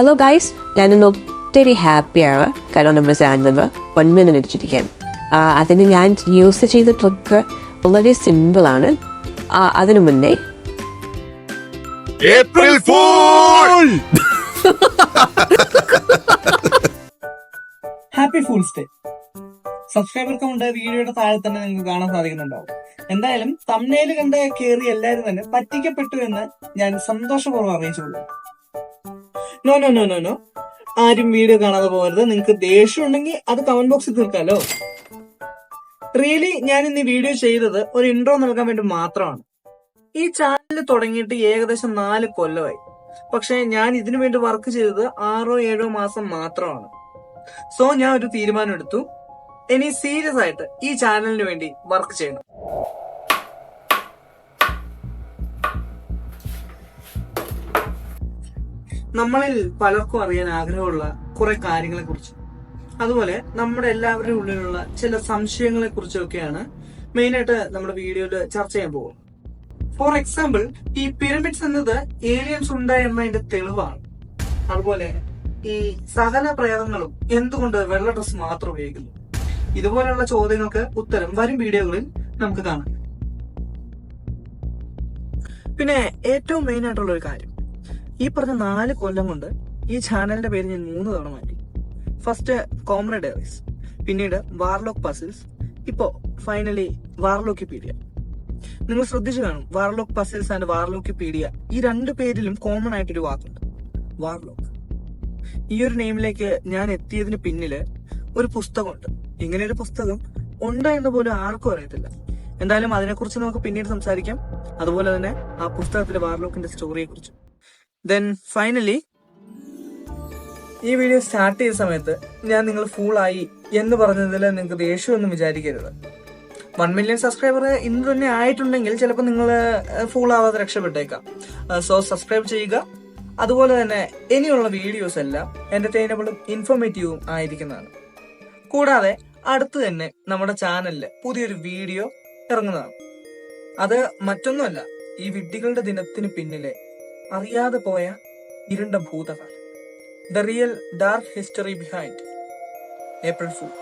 Hello guys ഞാനിന്ന് ഒത്തിരി ഹാപ്പിയാണ് കാരണം നമ്മുടെ ചാനലിൽ വൺ മിനിറ്റ് ഇട്ടിരിക്കാൻ ആ, അതിന് ഞാൻ യൂസ് ചെയ്ത ട്രിക്ക് വളരെ സിമ്പിളാണ് അതിനു മുന്നേ April fool happy fools day subscriber count വീഡിയോയുടെ താഴെ തന്നെ നിങ്ങൾക്ക് കാണാൻ സാധിക്കുന്നുണ്ടാവും. എന്തായാലും തമ്മനയിൽ കണ്ട കയറി എല്ലാവരും തന്നെ പറ്റിക്കപ്പെട്ടു എന്ന് ഞാൻ സന്തോഷപൂർവം അറിയിച്ചുള്ളൂ no no no no no ആരും വീഡിയോ കാണാതെ പോകരുത്. നിങ്ങൾക്ക് ദേഷ്യം ഉണ്ടെങ്കിൽ അത് കമന്റ് ബോക്സിൽ തീർക്കാലോ? റിയലി ഞാൻ ഇന്ന് വീഡിയോ ചെയ്തത് ഒരു ഇൻട്രോ നൽകാൻ വേണ്ടി മാത്രമാണ്. ഈ ചാനൽ തുടങ്ങിയിട്ട് ഏകദേശം നാല് കൊല്ലമായി. പക്ഷെ ഞാൻ ഇതിനു വേണ്ടി വർക്ക് ചെയ്തത് ആറോ ഏഴോ മാസം മാത്രമാണ്. സോ ഞാൻ ഒരു തീരുമാനം എടുത്തു. ഇനി സീരിയസ് ആയിട്ട് ഈ ചാനലിന് വേണ്ടി വർക്ക് ചെയ്യണം. നമ്മളിൽ പലർക്കും അറിയാൻ ആഗ്രഹമുള്ള കുറെ കാര്യങ്ങളെ കുറിച്ച് അതുപോലെ നമ്മുടെ എല്ലാവരുടെ ഉള്ളിലുള്ള ചില സംശയങ്ങളെ കുറിച്ചൊക്കെയാണ് മെയിനായിട്ട് നമ്മുടെ വീഡിയോയിൽ ചർച്ച ചെയ്യാൻ പോകുന്നത്. ഫോർ എക്സാമ്പിൾ ഈ പിരമിഡ്സ് എന്നത് ഏലിയൻസ് ഉണ്ടായി എന്നതിന്റെ തെളിവാണ്. അതുപോലെ ഈ സകല പ്രയോഗങ്ങളും എന്തുകൊണ്ട് വെള്ള ഡ്രസ് മാത്രം ഉപയോഗിക്കുന്നു? ഇതുപോലെയുള്ള ചോദ്യങ്ങൾക്ക് ഉത്തരം വരും വീഡിയോകളിൽ നമുക്ക് കാണാം. പിന്നെ ഏറ്റവും മെയിൻ ആയിട്ടുള്ള ഒരു കാര്യം. ഈ പറഞ്ഞ നാല് കൊല്ലം കൊണ്ട് ഈ ചാനലിന്റെ പേര് ഞാൻ മൂന്ന് തവണ മാറ്റി. ഫസ്റ്റ് കോമറ ഡയറീസ് പിന്നീട് വാർലോക്ക് പസിൽസ് ഇപ്പോ ഫൈനലി വാർലോക്കിപീഡിയ നിങ്ങൾ ശ്രദ്ധിച്ചു കാണും വാർലോക്ക് പസിൽസ് ആൻഡ് വാർലോക്കിപീഡിയ ഈ രണ്ട് പേരിലും കോമൺ ആയിട്ടൊരു വാക്കുണ്ട്. വാർലോക്ക് ഈ ഒരു നെയിമിലേക്ക് ഞാൻ എത്തിയതിന് പിന്നിൽ ഒരു പുസ്തകമുണ്ട്. ഇങ്ങനെ ഒരു പുസ്തകം? ഉണ്ട് എന്ന് പോലും ആർക്കും അറിയത്തില്ല. എന്തായാലും അതിനെക്കുറിച്ച് നമുക്ക് പിന്നീട് സംസാരിക്കാം. അതുപോലെ തന്നെ ആ പുസ്തകത്തിലെ വാർലോക്കിന്റെ സ്റ്റോറിയെ കുറിച്ച് ദെൻ ഫൈനലി ഈ വീഡിയോ സ്റ്റാർട്ട് ചെയ്ത സമയത്ത് ഞാൻ നിങ്ങൾ ഫൂളായി എന്ന് പറഞ്ഞതിൽ നിങ്ങൾക്ക് ദേഷ്യമൊന്നും വിചാരിക്കരുത്. വൺ മില്യൺ സബ്സ്ക്രൈബർ ഇന്ന് തന്നെ ആയിട്ടുണ്ടെങ്കിൽ ചിലപ്പോൾ നിങ്ങൾ ഫൂൾ ആവാതെ രക്ഷപ്പെട്ടേക്കാം. സോ സബ്സ്ക്രൈബ് ചെയ്യുക. അതുപോലെ തന്നെ ഇനിയുള്ള വീഡിയോസ് എല്ലാം എന്റർടൈനബിളും ഇൻഫോർമേറ്റീവും ആയിരിക്കുന്നതാണ്. കൂടാതെ അടുത്ത് തന്നെ നമ്മുടെ ചാനലിൽ പുതിയൊരു വീഡിയോ ഇറങ്ങുന്നതാണ്. അത് മറ്റൊന്നുമല്ല ഈ വിഡ്ഢികളുടെ ദിനത്തിന് പിന്നിലെ അറിയാതെ പോയ ഇരുണ്ട ഭൂതകാലം the real dark history behind April fool